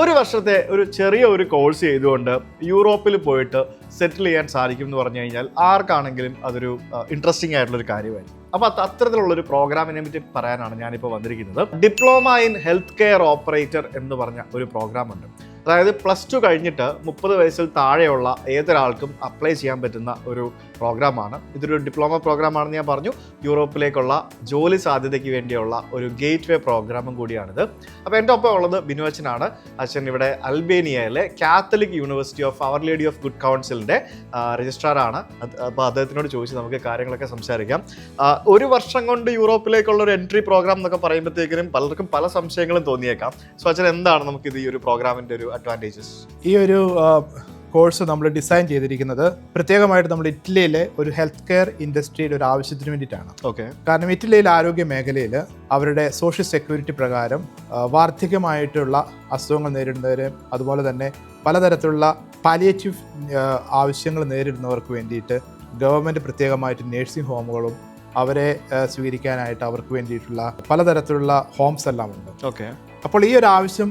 ഒരു വർഷത്തെ ഒരു ചെറിയ ഒരു കോഴ്സ് ചെയ്തുകൊണ്ട് യൂറോപ്പിൽ പോയിട്ട് സെറ്റിൽ ചെയ്യാൻ സാധിക്കും എന്ന് പറഞ്ഞു കഴിഞ്ഞാൽ ആർക്കാണെങ്കിലും അതൊരു ഇൻട്രസ്റ്റിംഗ് ആയിട്ടുള്ളൊരു കാര്യമായിരിക്കും. അപ്പോൾ അത് അത്തരത്തിലുള്ള ഒരു പ്രോഗ്രാമിനെ പറ്റി പറയാനാണ് ഞാനിപ്പോൾ വന്നിരിക്കുന്നത്. Diploma in health care operator എന്ന് പറഞ്ഞ ഒരു പ്രോഗ്രാം ഉണ്ട്. അതായത് പ്ലസ് ടു കഴിഞ്ഞിട്ട് മുപ്പത് വയസ്സിൽ താഴെയുള്ള ഏതൊരാൾക്കും അപ്ലൈ ചെയ്യാൻ പറ്റുന്ന ഒരു പ്രോഗ്രാമാണ് ഇതൊരു ഡിപ്ലോമ പ്രോഗ്രാമാണെന്ന് ഞാൻ പറഞ്ഞു. യൂറോപ്പിലേക്കുള്ള ജോലി സാധ്യതയ്ക്ക് വേണ്ടിയുള്ള ഒരു ഗേറ്റ് വേ പ്രോഗ്രാമും കൂടിയാണിത്. അപ്പോൾ എന്റെ ഒപ്പം ഉള്ളത് ബിനു അച്ഛനാണ് അച്ഛൻ ഇവിടെ അൽബേനിയയിലെ Catholic University of Our Lady of Good കൗൺസിലിന്റെ രജിസ്ട്രാറാണ് അപ്പോൾ അദ്ദേഹത്തിനോട് ചോദിച്ച് നമുക്ക് കാര്യങ്ങളൊക്കെ സംസാരിക്കാം. ഒരു വർഷം കൊണ്ട് യൂറോപ്പിലേക്കുള്ള ഒരു എൻട്രി പ്രോഗ്രാം എന്നൊക്കെ പറയുമ്പോഴത്തേക്കിനും പലർക്കും പല സംശയങ്ങളും തോന്നിയേക്കാം. സോ അച്ഛൻ എന്താണ് നമുക്ക് ഇത് ഈ ഒരു പ്രോഗ്രാമിന്റെ ഒരു അഡ്വാന്റേജസ് ഈ ഒരു കോഴ്സ് നമ്മൾ ഡിസൈൻ ചെയ്തിരിക്കുന്നത് പ്രത്യേകമായിട്ട് നമ്മൾ ഇറ്റലിയിലെ ഒരു ഹെൽത്ത് കെയർ ഇൻഡസ്ട്രിയുടെ ഒരു ആവശ്യത്തിന് വേണ്ടിയിട്ടാണ്. ഓക്കെ കാരണം ഇറ്റലിയിലെ ആരോഗ്യ മേഖലയിൽ അവരുടെ സോഷ്യൽ സെക്യൂരിറ്റി പ്രകാരം വാർദ്ധക്യമായിട്ടുള്ള അസുഖങ്ങൾ നേരിടുന്നവരും അതുപോലെ തന്നെ പലതരത്തിലുള്ള പാലിയേറ്റീവ് ആവശ്യങ്ങൾ നേരിടുന്നവർക്ക് വേണ്ടിയിട്ട് ഗവൺമെന്റ് പ്രത്യേകമായിട്ട് നേഴ്സിംഗ് ഹോമുകളും അവരെ സ്വീകരിക്കാനായിട്ട് അവർക്ക് വേണ്ടിയിട്ടുള്ള പലതരത്തിലുള്ള ഹോംസ് എല്ലാം ഉണ്ട് ഓക്കെ അപ്പോൾ ഈ ഒരു ആവശ്യം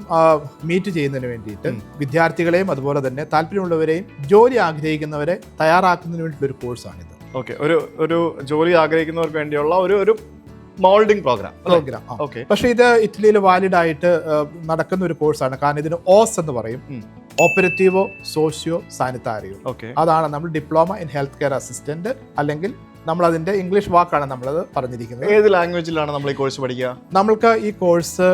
മീറ്റ് ചെയ്യുന്നതിന് വേണ്ടിയിട്ട് വിദ്യാർത്ഥികളെയും അതുപോലെ തന്നെ താല്പര്യമുള്ളവരെയും ജോലി ആഗ്രഹിക്കുന്നവരെ തയ്യാറാക്കുന്നതിന് വേണ്ടിയിട്ടുള്ള ഒരു കോഴ്സാണിത് ഓക്കെ ഒരു ഒരു ജോലി ആഗ്രഹിക്കുന്നവർക്ക് വേണ്ടിയുള്ള ഒരു ഒരു മോൾഡിംഗ് പ്രോഗ്രാം പ്രോഗ്രാം. ഓക്കെ പക്ഷേ ഇത് ഇറ്റലിയിൽ വാലിഡ് ആയിട്ട് നടക്കുന്ന ഒരു കോഴ്സാണ് കാരണം ഇതിന് ഓസ് എന്ന് പറയും. ഓപ്പറേറ്റീവോ സോഷ്യോ സാനിറ്റാരിയോ അതാണ് നമ്മൾ diploma in health care assistant അല്ലെങ്കിൽ നമ്മൾ അതിന്റെ ഇംഗ്ലീഷ് വാക്കാണ് നമ്മളത് പറഞ്ഞിരിക്കുന്നത്. ഏത് ലാംഗ്വേജിലാണ് നമ്മൾ ഈ കോഴ്സ് പഠിക്കുക? നമ്മൾക്ക് ഈ കോഴ്സ്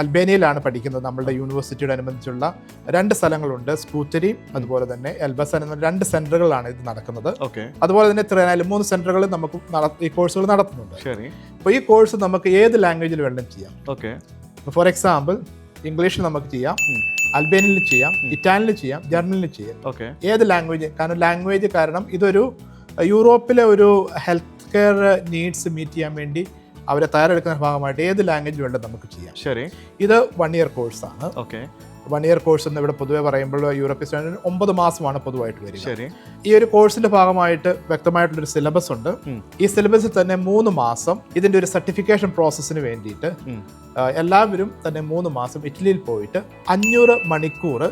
അൽബേനിയയിലാണ് പഠിക്കുന്നത്. നമ്മളുടെ യൂണിവേഴ്സിറ്റിയോട് അനുബന്ധിച്ചുള്ള രണ്ട് സ്ഥലങ്ങളുണ്ട്. സ്കൂത്തരി അതുപോലെ തന്നെ എൽബസൻ എന്ന രണ്ട് സെന്ററുകളാണ് ഇത് നടക്കുന്നത്. ഓക്കെ. അതുപോലെ തന്നെ ത്രിനാലും മൂന്ന് സെന്ററുകളിൽ നമുക്ക് ഈ കോഴ്സുകൾ നടത്തുന്നുണ്ട്. ശരി. അപ്പോൾ ഈ കോഴ്സ് നമുക്ക് ഏത് ലാംഗ്വേജിൽ വേണമെങ്കിലും ചെയ്യാം. ഓക്കെ. ഫോർ എക്സാമ്പിൾ ഇംഗ്ലീഷിൽ നമുക്ക് ചെയ്യാം അൽബേനിയയിൽ ചെയ്യാം ഇറ്റാലിയനിൽ ചെയ്യാം ജർമ്മനിൽ ചെയ്യാം. ഓക്കെ. ഏത് ലാംഗ്വേജ് കാരണം ലാംഗ്വേജ് കാരണം ഇതൊരു യൂറോപ്പിലെ ഒരു ഹെൽത്ത് കെയർ നീഡ്സ് മീറ്റ് ചെയ്യാൻ വേണ്ടി അവരെ തയ്യാറെടുക്കുന്ന ഭാഗമായിട്ട് ഏത് ലാംഗ്വേജ് വേണ്ട നമുക്ക് ചെയ്യാം? ശരി. ഇത് വൺ ഇയർ കോഴ്സാണ് ഓക്കെ വൺ ഇയർ കോഴ്സ് എന്ന് ഇവിടെ പൊതുവെ പറയുമ്പോൾ യൂറോപ്യൻ സ്റ്റാൻഡേർഡ് ഒമ്പത് മാസമാണ് പൊതുവായിട്ട് വരിക. ശരി. ഈ ഒരു കോഴ്സിന്റെ ഭാഗമായിട്ട് വ്യക്തമായിട്ടുള്ളൊരു സിലബസ് ഉണ്ട്. ഈ സിലബസിൽ തന്നെ മൂന്ന് മാസം ഇതിന്റെ ഒരു സർട്ടിഫിക്കേഷൻ പ്രോസസ്സിന് വേണ്ടിയിട്ട് എല്ലാവരും തന്നെ മൂന്ന് മാസം ഇറ്റലിയിൽ പോയിട്ട് അഞ്ഞൂറ് മണിക്കൂർ.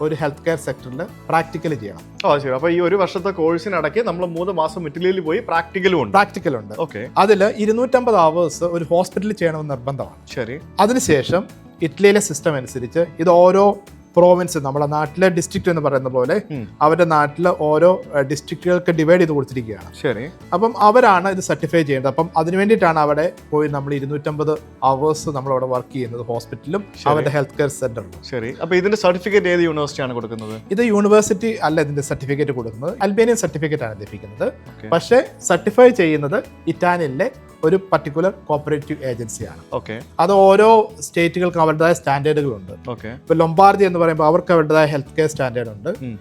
ഒരു ഹെൽത്ത് കെയർ സെക്ടറിൽ പ്രാക്ടിക്കൽ ചെയ്യണം. ഓ ശരി. അപ്പൊ ഈ ഒരു വർഷത്തെ കോഴ്സിനടക്ക് നമ്മൾ മൂന്ന് മാസം ഇറ്റലിയിൽ പോയി പ്രാക്ടിക്കലും ഉണ്ട്. പ്രാക്ടിക്കൽ ഉണ്ട്. ഓക്കെ അതിൽ ഇരുന്നൂറ്റമ്പത് അവേഴ്സ് ഒരു ഹോസ്പിറ്റലിൽ ചെയ്യണമെന്ന് നിർബന്ധമാണ്. ശരി. അതിനുശേഷം ഇറ്റലിയിലെ സിസ്റ്റം അനുസരിച്ച് ഇത് ഓരോ പ്രോവിൻസ് നമ്മുടെ നാട്ടിലെ ഡിസ്ട്രിക്റ്റ് എന്ന് പറയുന്ന പോലെ അവരുടെ നാട്ടിലെ ഓരോ ഡിസ്ട്രിക്റ്റുകൾക്ക് ഡിവൈഡ് ചെയ്ത് കൊടുത്തിരിക്കുകയാണ്. ശരി. അപ്പം അവരാണ് ഇത് സർട്ടിഫൈ ചെയ്യേണ്ടത് അപ്പം അതിന് വേണ്ടിയിട്ടാണ് അവിടെ പോയി നമ്മൾ ഇരുന്നൂറ്റമ്പത് അവേഴ്സ് നമ്മൾ അവിടെ വർക്ക് ചെയ്യുന്നത് ഹോസ്പിറ്റലും അവരുടെ ഹെൽത്ത് കെയർ സെന്ററിലും ശരി. അപ്പൊ ഇതിന്റെ സർട്ടിഫിക്കറ്റ് ഏത് യൂണിവേഴ്സിറ്റിയാണ് കൊടുക്കുന്നത്? ഇത് യൂണിവേഴ്സിറ്റി അല്ല ഇതിന്റെ സർട്ടിഫിക്കറ്റ് കൊടുക്കുന്നത്. അൽബേനിയൻ സർട്ടിഫിക്കറ്റ് ആണ് ലഭിക്കുന്നത്. പക്ഷേ സർട്ടിഫൈ ചെയ്യുന്നത് ഇറ്റാലിയനിലെ ഒരു പർട്ടിക്കുലർ കോപ്പറേറ്റീവ് ഏജൻസിയാണ് ഓക്കെ അത് ഓരോ സ്റ്റേറ്റുകൾക്കും അവരുടേതായ സ്റ്റാൻഡേർഡുകളുണ്ട്. ഓക്കെ ഇപ്പൊ ലൊംബാർജി എന്ന് പറയുമ്പോൾ അവർക്ക് അവരുടേതായ ഹെൽത്ത് കെയർ സ്റ്റാൻഡേർഡ് ഉണ്ട് ഉം.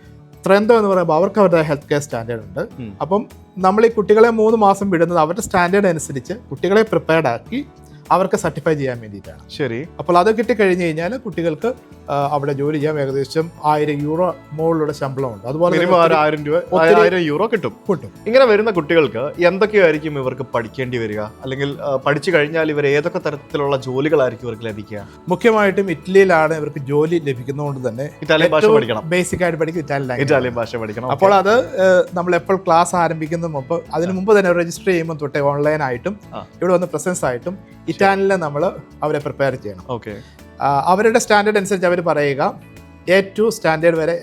എന്ന് പറയുമ്പോൾ അവർക്ക് അവരുടെ ഹെൽത്ത് കെയർ സ്റ്റാൻഡേർഡ് ഉണ്ട് അപ്പം നമ്മൾ ഈ കുട്ടികളെ മൂന്ന് മാസം വിടുന്നത് അവരുടെ സ്റ്റാൻഡേർഡ് അനുസരിച്ച് കുട്ടികളെ പ്രിപ്പയർഡ് ആക്കി അവർക്ക് സർട്ടിഫൈ ചെയ്യാൻ വേണ്ടിയിട്ടാണ്. ശരി. അപ്പോൾ അത് കിട്ടിക്കഴിഞ്ഞ് കഴിഞ്ഞാൽ കുട്ടികൾക്ക് അവിടെ ജോലി ചെയ്യാൻ ഏകദേശം ആയിരം യൂറോ മുകളിലൂടെ ശമ്പളം ഉണ്ട് അതുപോലെ ആയിരം രൂപ ആയിരം യൂറോ കിട്ടും. കിട്ടും. ഇങ്ങനെ വരുന്ന കുട്ടികൾക്ക് എന്തൊക്കെയായിരിക്കും ഇവർക്ക് പഠിക്കേണ്ടി വരിക? അല്ലെങ്കിൽ പഠിച്ചു കഴിഞ്ഞാൽ ഇവർ ഏതൊക്കെ തരത്തിലുള്ള ജോലികളായിരിക്കും ഇവർക്ക് ലഭിക്കുക? മുഖ്യമായിട്ടും ഇറ്റലിയിലാണ് ഇവർക്ക് ജോലി ലഭിക്കുന്നതുകൊണ്ട് തന്നെ ഇറ്റാലിയൻ ഭാഷ പഠിക്കണം. ബേസിക് ആയിട്ട് പഠിക്കും ഇറ്റാലിയൻ ഇറ്റാലിയൻ ഭാഷ പഠിക്കണം. അപ്പോൾ അത് നമ്മൾ എപ്പോൾ ക്ലാസ് ആരംഭിക്കുന്ന മുമ്പ് അതിന് മുമ്പ് തന്നെ രജിസ്റ്റർ ചെയ്യുമ്പോൾ തൊട്ടേ ഓൺലൈനായിട്ടും ആയിട്ടും ഇവിടെ വന്ന് പ്രസൻസ് ആയിട്ടും ഇറ്റാലിയനിൽ നമ്മൾ അവരെ പ്രിപ്പയർ ചെയ്യണം. ഓക്കെ അവരുടെ സ്റ്റാൻഡേർഡ് അനുസരിച്ച് അവർ പറയുക എ ടു സ്റ്റാൻഡേർഡ് വരെ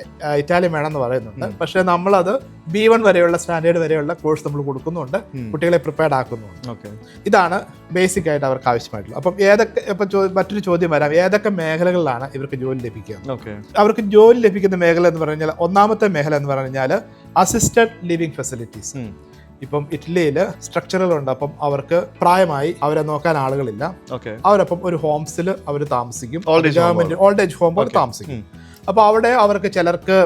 ഇറ്റാലിയൻ വേണമെന്ന് പറയുന്നുണ്ട്. പക്ഷേ നമ്മളത് ബി വൺ വരെയുള്ള സ്റ്റാൻഡേർഡ് വരെയുള്ള കോഴ്സ് നമ്മൾ കൊടുക്കുന്നുണ്ട് കുട്ടികളെ പ്രിപ്പയർഡ് ആക്കുന്നുണ്ട്. ഓക്കെ ഇതാണ് ബേസിക് ആയിട്ട് അവർക്ക് ആവശ്യമായിട്ടുള്ളത്. അപ്പം ഏതൊക്കെ ഇപ്പം മറ്റൊരു ചോദ്യം വരാം. ഏതൊക്കെ മേഖലകളിലാണ് ഇവർക്ക് ജോലി ലഭിക്കുക? ഓക്കെ അവർക്ക് ജോലി ലഭിക്കുന്ന മേഖല എന്ന് പറഞ്ഞു കഴിഞ്ഞാൽ ഒന്നാമത്തെ മേഖല എന്ന് പറഞ്ഞു കഴിഞ്ഞാൽ അസിസ്റ്റഡ് ലിവിങ് ഫെസിലിറ്റീസ്. ഇപ്പം ഇറ്റലിയിൽ സ്ട്രക്ചറുകളുണ്ട് അപ്പം അവർക്ക് പ്രായമായി അവരെ നോക്കാൻ ആളുകളില്ല. ഓക്കെ അവരപ്പം ഒരു ഹോംസിൽ അവർ താമസിക്കും. ഓൾഡ് ഏജ് ഹോം പോലെ. താമസിക്കും. അപ്പോൾ അവിടെ അവർക്ക് ചിലർക്ക്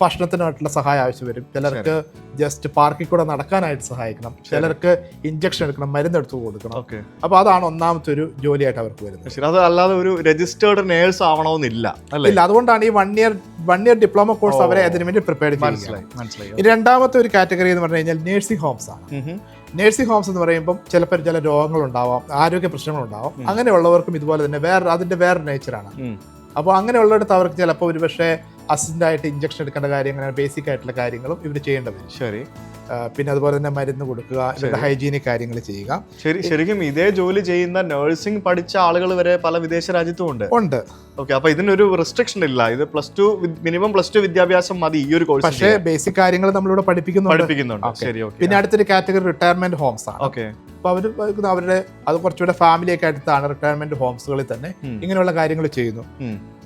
ഭക്ഷണത്തിനായിട്ടുള്ള സഹായം ആവശ്യം വരും. ചിലർക്ക് ജസ്റ്റ് പാർക്കിൽ കൂടെ നടക്കാനായിട്ട് സഹായിക്കണം. ചിലർക്ക് ഇഞ്ചക്ഷൻ എടുക്കണം മരുന്നെടുത്ത് കൊടുക്കണം. അപ്പോൾ അതാണ് ഒന്നാമത്തെ ഒരു ജോലിയായിട്ട് അവർക്ക് വരുന്നത്. അത് അല്ലാതെ ഒരു രജിസ്റ്റേർഡ് നേഴ്സ് ആവണമെന്നില്ല ഇല്ല അതുകൊണ്ടാണ് ഈ one year one year diploma course അവരെ അതിനു വേണ്ടി പ്രിപ്പയർ ചെയ്യുന്നത് മനസ്സിലായി രണ്ടാമത്തെ ഒരു കാറ്റഗറി എന്ന് പറഞ്ഞു കഴിഞ്ഞാൽ നേഴ്സിംഗ് ഹോംസ് ആണ്. നേഴ്സിംഗ് ഹോംസ് എന്ന് പറയുമ്പോൾ ചിലപ്പോൾ ചില രോഗങ്ങളുണ്ടാവാം ആരോഗ്യ പ്രശ്നങ്ങൾ പ്രശ്നങ്ങളുണ്ടാവാം അങ്ങനെയുള്ളവർക്കും ഇതുപോലെ തന്നെ വേറെ അതിന്റെ വേറെ നേച്ചറാണ്. അപ്പോൾ അങ്ങനെയുള്ളിടത്ത് അവർക്ക് ചിലപ്പോൾ ഒരുപക്ഷെ അസിസ്റ്റന്റ് ആയിട്ട് ഇഞ്ചക്ഷൻ എടുക്കേണ്ട കാര്യങ്ങൾ ബേസിക് ആയിട്ടുള്ള കാര്യങ്ങളും ഇവർ ചെയ്യേണ്ടത്. ശരി. പിന്നെ അതുപോലെ തന്നെ മരുന്ന് കൊടുക്കുക ഇവരുടെ ഹൈജീനിക് കാര്യങ്ങൾ ചെയ്യുക. ശരി ശരിക്കും ഇതേ ജോലി ചെയ്യുന്ന നഴ്സിംഗ് പഠിച്ച ആളുകൾ വരെ പല വിദേശ രാജ്യത്തും ഉണ്ട്. ഉണ്ട്. ഓക്കെ അപ്പൊ ഇതിനൊരു റെസ്ട്രിക്ഷൻ ഇല്ല. ഇത് plus two minimum plus two വിദ്യാഭ്യാസം മതി ഈ ഒരു കോഴ്സ് പക്ഷേ ബേസിക് കാര്യങ്ങൾ നമ്മളിവിടെ പഠിപ്പിക്കുന്നുണ്ട്. പഠിപ്പിക്കുന്നുണ്ട്. ശരി ഓക്കെ പിന്നെ അടുത്തൊരു കാറ്റഗറി റിട്ടയർമെന്റ് ഹോംസ് ആണ്. ഓക്കെ അപ്പോൾ അവർ അവരുടെ അത് കുറച്ചുകൂടെ ഫാമിലിയൊക്കെ അടുത്താണ് റിട്ടയർമെന്റ് ഹോംസുകളിൽ തന്നെ ഇങ്ങനെയുള്ള കാര്യങ്ങൾ ചെയ്യുന്നു.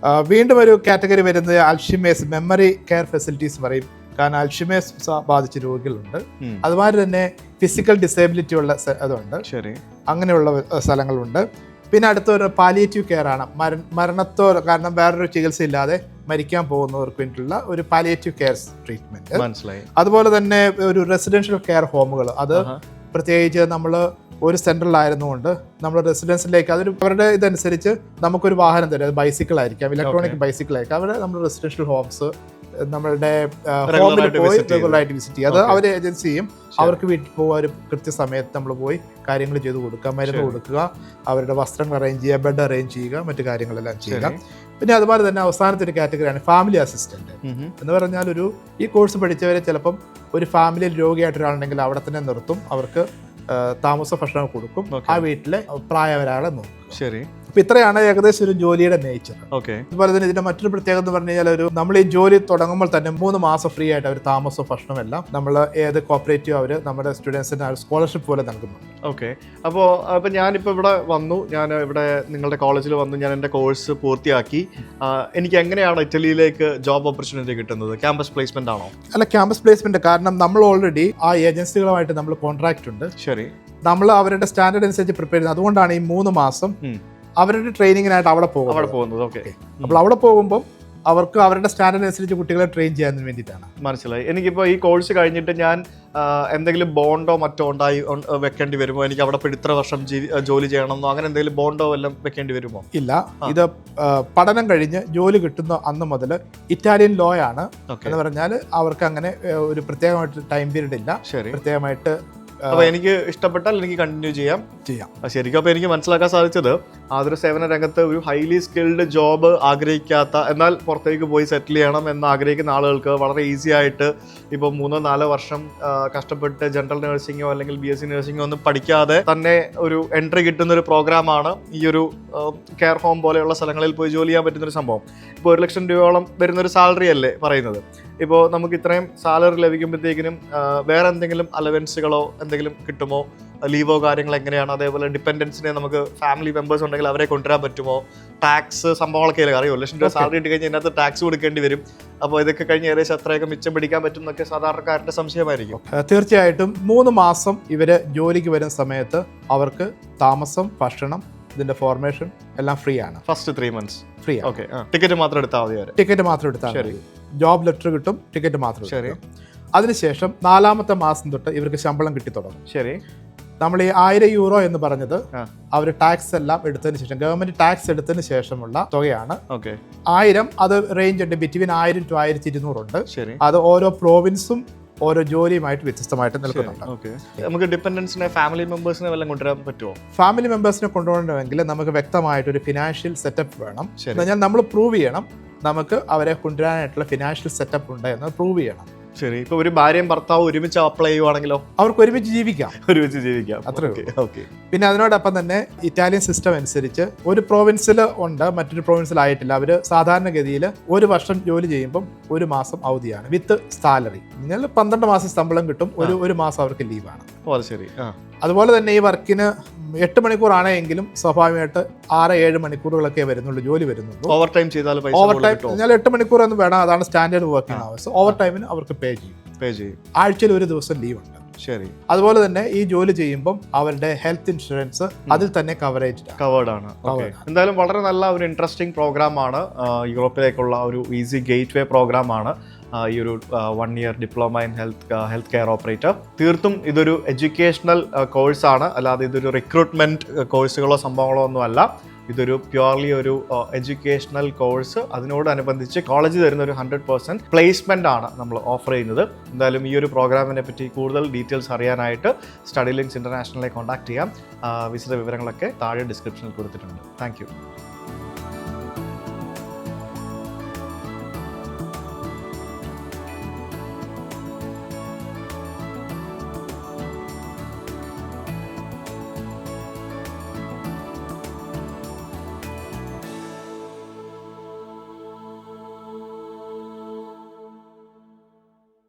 വീണ്ടും ഒരു കാറ്റഗറി വരുന്നത് അൽഷിമേസ് മെമ്മറി കെയർ ഫെസിലിറ്റീസ് പറയും. കാരണം അൽഷിമേസ് ബാധിച്ച രോഗികളുണ്ട്. അതുമാതിരി തന്നെ ഫിസിക്കൽ ഡിസേബിലിറ്റി ഉള്ള അതുണ്ട്. ശരി. അങ്ങനെയുള്ള സ്ഥലങ്ങളുണ്ട്. പിന്നെ അടുത്തൊരു പാലിയേറ്റീവ് കെയർ ആണ്. മര മരണത്തോ കാരണം വേറൊരു ചികിത്സ ഇല്ലാതെ മരിക്കാൻ പോകുന്നവർക്ക് വേണ്ടിയിട്ടുള്ള ഒരു പാലിയേറ്റീവ് കെയർ ട്രീറ്റ്മെന്റ് മനസ്സിലായി. അതുപോലെ തന്നെ ഒരു റെസിഡൻഷ്യൽ കെയർ ഹോമുകൾ അത്. പ്രത്യേകിച്ച് നമ്മൾ ഒരു സെന്ററിലായിരുന്നുകൊണ്ട് നമ്മൾ റെസിഡൻസിലേക്ക് അതൊരു അവരുടെ ഇതനുസരിച്ച് നമുക്കൊരു വാഹനം തരും. അത് ബൈസിക്കിൾ ആയിരിക്കാം ഇലക്ട്രോണിക് ബൈസിക്കിൾ ആയിരിക്കാം അവിടെ നമ്മൾ റെസിഡൻഷ്യൽ ഹോംസ് നമ്മളുടെ ഹോമിൽ പോയി ആയിട്ട് വിസിറ്റ് ചെയ്യുക അത് അവർ ഏജൻസി ചെയ്യും. അവർക്ക് വീട്ടിൽ പോകാൻ ഒരു കൃത്യസമയത്ത് നമ്മൾ പോയി കാര്യങ്ങൾ ചെയ്ത് കൊടുക്കുക മരുന്ന് കൊടുക്കുക. അവരുടെ വസ്ത്രങ്ങൾ അറേഞ്ച് ചെയ്യുക ബെഡ് അറേഞ്ച് ചെയ്യുക മറ്റു കാര്യങ്ങളെല്ലാം ചെയ്യുക. പിന്നെ അതുപോലെ തന്നെ അവസാനത്തെ ഒരു കാറ്റഗറിയാണ് ഫാമിലി അസിസ്റ്റന്റ് എന്ന് പറഞ്ഞാൽ ഒരു ഈ കോഴ്സ് പഠിച്ചവരെ ചിലപ്പം ഒരു ഫാമിലിയിൽ രോഗിയായിട്ട് ഒരാളുണ്ടെങ്കിൽ അവിടെ തന്നെ നിർത്തും. അവർക്ക് താമസ ഭക്ഷണം കൊടുക്കും. ആ വീട്ടിലെ പ്രായവരാളെ നോക്കും. ശരി. അപ്പൊ ഇത്രയാണ് ഏകദേശം ഒരു ജോലിയുടെ നേച്ചർ ഓക്കെ അതുപോലെ തന്നെ ഇതിന്റെ മറ്റൊരു പ്രത്യേകത എന്ന് പറഞ്ഞു കഴിഞ്ഞാൽ ഒരു നമ്മൾ ഈ ജോലി തുടങ്ങുമ്പോൾ തന്നെ മൂന്ന് മാസം ഫ്രീ ആയിട്ട് അവർ താമസവും ഭക്ഷണം എല്ലാം നമ്മൾ ഏത് കോപ്പറേറ്റീവ് അവർ നമ്മുടെ സ്റ്റുഡൻസിന് സ്കോളർഷിപ്പ് പോലെ നൽകുന്നുണ്ട് ഓക്കെ അപ്പോൾ അപ്പോൾ ഞാനിപ്പോൾ ഇവിടെ വന്നു. ഞാൻ ഇവിടെ നിങ്ങളുടെ കോളേജിൽ വന്നു. ഞാൻ എന്റെ കോഴ്സ് പൂർത്തിയാക്കി. എനിക്ക് എങ്ങനെയാണ് ഇറ്റലിയിലേക്ക് ജോബ് ഓപ്പർച്യൂണിറ്റി കിട്ടുന്നത്? ക്യാമ്പസ് പ്ലേസ്മെന്റ് ആണോ? അല്ല ക്യാമ്പസ് പ്ലേസ്മെന്റ് കാരണം നമ്മൾ ഓൾറെഡി ആ ഏജൻസികളുമായിട്ട് നമ്മൾ കോൺട്രാക്ട് ഉണ്ട്. ശരി. നമ്മൾ അവരുടെ സ്റ്റാൻഡേർഡ് അനുസരിച്ച് പ്രിപ്പയർ ചെയ്യുന്നത്. അതുകൊണ്ടാണ് ഈ മൂന്ന് മാസം ഉം. അവരുടെ ട്രെയിനിങ്ങിനായിട്ട് അവിടെ അവിടെ പോകും പോകുന്നത് ഓക്കെ അപ്പോൾ അവിടെ പോകുമ്പോൾ അവർക്ക് അവരുടെ സ്റ്റാൻഡേർഡ് അനുസരിച്ച് കുട്ടികളെ ട്രെയിൻ ചെയ്യാൻ വേണ്ടിയിട്ടാണ്. മനസ്സിലായി. എനിക്കിപ്പോൾ ഈ കോഴ്സ് കഴിഞ്ഞിട്ട് ഞാൻ എന്തെങ്കിലും ബോണ്ടോ മറ്റോ ഉണ്ടായി വെക്കേണ്ടി വരുമോ? എനിക്ക് അവിടെ ഇപ്പോൾ ഇത്ര വർഷം ജോലി ചെയ്യണമെന്നോ അങ്ങനെ എന്തെങ്കിലും ബോണ്ടോ എല്ലാം വെക്കേണ്ടി വരുമോ? ഇല്ല. ഇത് പഠനം കഴിഞ്ഞ് ജോലി കിട്ടുന്ന അന്ന് മുതൽ ഇറ്റാലിയൻ ലോ ആണ്. എന്ന് പറഞ്ഞാൽ അവർക്ക് അങ്ങനെ ഒരു പ്രത്യേകമായിട്ട് ടൈം പീരീഡ് ഇല്ല. ശരി. പ്രത്യേകമായിട്ട് അപ്പോൾ എനിക്ക് ഇഷ്ടപ്പെട്ടാൽ എനിക്ക് കണ്ടിന്യൂ ചെയ്യാം. ചെയ്യാം. ശരിക്കും അപ്പോൾ എനിക്ക് മനസ്സിലാക്കാൻ സാധിച്ചത് ആതുര സേവന രംഗത്ത് ഒരു ഹൈലി സ്കിൽഡ് ജോബ് ആഗ്രഹിക്കാത്ത എന്നാൽ പുറത്തേക്ക് പോയി സെറ്റിൽ ചെയ്യണം എന്ന് ആഗ്രഹിക്കുന്ന ആളുകൾക്ക് വളരെ ഈസി ആയിട്ട് ഇപ്പോൾ മൂന്നോ നാലോ വർഷം കഷ്ടപ്പെട്ട് ജനറൽ നഴ്സിംഗോ അല്ലെങ്കിൽ ബി എസ് സി നഴ്സിംഗോ ഒന്നും പഠിക്കാതെ തന്നെ ഒരു എൻട്രി കിട്ടുന്ന ഒരു പ്രോഗ്രാമാണ് ഈ ഒരു കെയർ ഹോം പോലെയുള്ള സ്ഥലങ്ങളിൽ പോയി ജോലി ചെയ്യാൻ പറ്റുന്ന ഒരു സംഭവം. ഇപ്പോൾ ഒരു ലക്ഷം രൂപയോളം വരുന്നൊരു സാലറി അല്ലേ പറയുന്നത്? ഇപ്പോൾ നമുക്ക് ഇത്രയും സാലറി ലഭിക്കുമ്പോഴത്തേക്കിനും വേറെ എന്തെങ്കിലും അലവൻസുകളോ എന്തെങ്കിലും കിട്ടുമോ? ലീവോ കാര്യങ്ങൾ എങ്ങനെയാണ്? അതേപോലെ ഡിപ്പെൻഡൻസിനെ നമുക്ക് ഫാമിലി മെമ്പേഴ്സ് ഉണ്ടെങ്കിൽ അവരെ കൊണ്ടുവരാൻ പറ്റുമോ? ടാക്സ് സംഭവങ്ങളൊക്കെ അല്ലേ? അറിയോ ഒരു ലക്ഷം രൂപ സാലറി ഇട്ട് കഴിഞ്ഞാൽ ഇതിനകത്ത് ടാക്സ് കൊടുക്കേണ്ടി വരും. അപ്പോൾ ഇതൊക്കെ കഴിഞ്ഞ് ഏകദേശം എത്രയൊക്കെ മിച്ചം പിടിക്കാൻ പറ്റും എന്നൊക്കെ സാധാരണക്കാരുടെ സംശയമായിരിക്കും. തീർച്ചയായിട്ടും മൂന്ന് മാസം ഇവർ ജോലിക്ക് വരുന്ന സമയത്ത് അവർക്ക് താമസം ഭക്ഷണം ഇതിന്റെ ഫോർമേഷൻ എല്ലാം ഫ്രീ ആണ്. First three months free okay ticket മാത്രം എടുത്താൽ മതി ടിക്കറ്റ് മാത്രം എടുത്താൽ ശരി. മതി. ജോബ് ലെറ്റർ കിട്ടും ടിക്കറ്റ് മാത്രം ശരി. അതിനുശേഷം നാലാമത്തെ മാസം തൊട്ട് ഇവർക്ക് ശമ്പളം കിട്ടി തുടങ്ങും ശരി. നമ്മൾ ഈ ആയിരം യൂറോ എന്ന് പറഞ്ഞത്. അവർ ടാക്സ് എല്ലാം എടുത്തതിന് ശേഷം ഗവൺമെന്റ് ടാക്സ് എടുത്തതിന് ശേഷമുള്ള തുകയാണ്. ആയിരം അത് റേഞ്ച് ഉണ്ട്. ബിറ്റ്വീൻ ആയിരം ടു ആയിരത്തി ഇരുന്നൂറുണ്ട് ഉണ്ട്. അത് ഓരോ പ്രോവിൻസും ഓരോ ജോലിയുമായിട്ട് വ്യത്യസ്തമായിട്ട് നിൽക്കുന്നുണ്ട്. നമുക്ക് ഡിപ്പെൻഡൻസിനെ ഫാമിലി മെമ്പേഴ്സിനെ വല്ലതും കൊണ്ടുവരാൻ പറ്റുമോ? ഫാമിലി മെമ്പേഴ്സിനെ കൊണ്ടുപോകണമെങ്കിൽ നമുക്ക് വ്യക്തമായിട്ട് ഒരു ഫിനാൻഷ്യൽ സെറ്റപ്പ് വേണം. ശരി. എന്ന് പറഞ്ഞാൽ നമ്മൾ പ്രൂവ് ചെയ്യണം. നമുക്ക് അവരെ കൊണ്ടുവരാനായിട്ടുള്ള ഫിനാൻഷ്യൽ സെറ്റപ്പ് ഉണ്ട് എന്ന് പ്രൂവ് ചെയ്യണം. ശരി ഇപ്പൊ ഒരു ഭാര്യയും ഭർത്താവും ഒരുമിച്ച് അപ്ലൈ ചെയ്യുവാണെങ്കിലോ? അവർക്ക് ഒരുമിച്ച് ജീവിക്കാം. ഒരുമിച്ച് ജീവിക്കാം. അത്രേ ഓക്കെ പിന്നെ അതിനോടൊപ്പം തന്നെ ഇറ്റാലിയൻ സിസ്റ്റം അനുസരിച്ച് ഒരു പ്രോവിൻസിൽ ഉണ്ട് മറ്റൊരു പ്രോവിൻസിൽ ആയിട്ടില്ല. അവർ സാധാരണഗതിയിൽ ഒരു വർഷം ജോലി ചെയ്യുമ്പം ഒരു മാസം അവധിയാണ് വിത്ത് സാലറി. നിങ്ങൾ പന്ത്രണ്ട് മാസം ശമ്പളം കിട്ടും ഒരു ഒരു മാസം അവർക്ക് ലീവാണ്. ഓ അത് ശരി. ആ. അതുപോലെ തന്നെ ഈ വർക്കിന് എട്ട് മണിക്കൂറാണ് എങ്കിലും സ്വാഭാവികമായിട്ട് ആറ് ഏഴ് മണിക്കൂറുകളൊക്കെ വരുന്നുള്ളൂ ജോലി വരുന്നുള്ളൂ. ഓവർ ടൈം ചെയ്താൽ ഓവർ ടൈം കിട്ടുമോ? എട്ട് മണിക്കൂർ എന്ന് വേണം അതാണ് സ്റ്റാൻഡേർഡ് വർക്കിംഗ് അവേഴ്സ് ഓവർ ടൈമിന് അവർക്ക് പേ ചെയ്യും. പേ ചെയ്യും. ആഴ്ചയിൽ ഒരു ദിവസം ലീവ് ഉണ്ട്. ശരി. അതുപോലെ തന്നെ ഈ ജോലി ചെയ്യുമ്പം അവരുടെ ഹെൽത്ത് ഇൻഷുറൻസ് അതിൽ തന്നെ കവറേജ് കവേർഡ് ആണ്. എന്തായാലും വളരെ നല്ല ഒരു ഇൻട്രസ്റ്റിംഗ് പ്രോഗ്രാം ആണ്. യൂറോപ്പിലേക്കുള്ള ഒരു ഈസി ഗേറ്റ് വേ പ്രോഗ്രാം ആണ്. ആ, ഈ ഒരു one year diploma in health health care operator തീർത്തും ഇതൊരു എഡ്യൂക്കേഷണൽ കോഴ്സാണ് അല്ലാതെ ഇതൊരു റിക്രൂട്ട്മെന്റ് കോഴ്സുകളോ സംഭവങ്ങളോ ഒന്നും അല്ല ഇതൊരു പ്യുവർലി ഒരു എഡ്യൂക്കേഷണൽ കോഴ്സ് അതിനോടനുബന്ധിച്ച് കോളേജ് തരുന്ന ഒരു ഹൺഡ്രഡ് പെർസെന്റ് പ്ലേസ്മെന്റ് ആണ് നമ്മൾ ഓഫർ ചെയ്യുന്നത്. എന്തായാലും ഈ ഒരു പ്രോഗ്രാമിനെ പറ്റി കൂടുതൽ ഡീറ്റെയിൽസ് അറിയാനായിട്ട് സ്റ്റഡി ലിങ്ക്സ് ഇന്റർനാഷണലിനെ കോൺടാക്ട് ചെയ്യാം. വിശദ വിവരങ്ങളൊക്കെ താഴെ ഡിസ്ക്രിപ്ഷനിൽ കൊടുത്തിട്ടുണ്ട്. താങ്ക്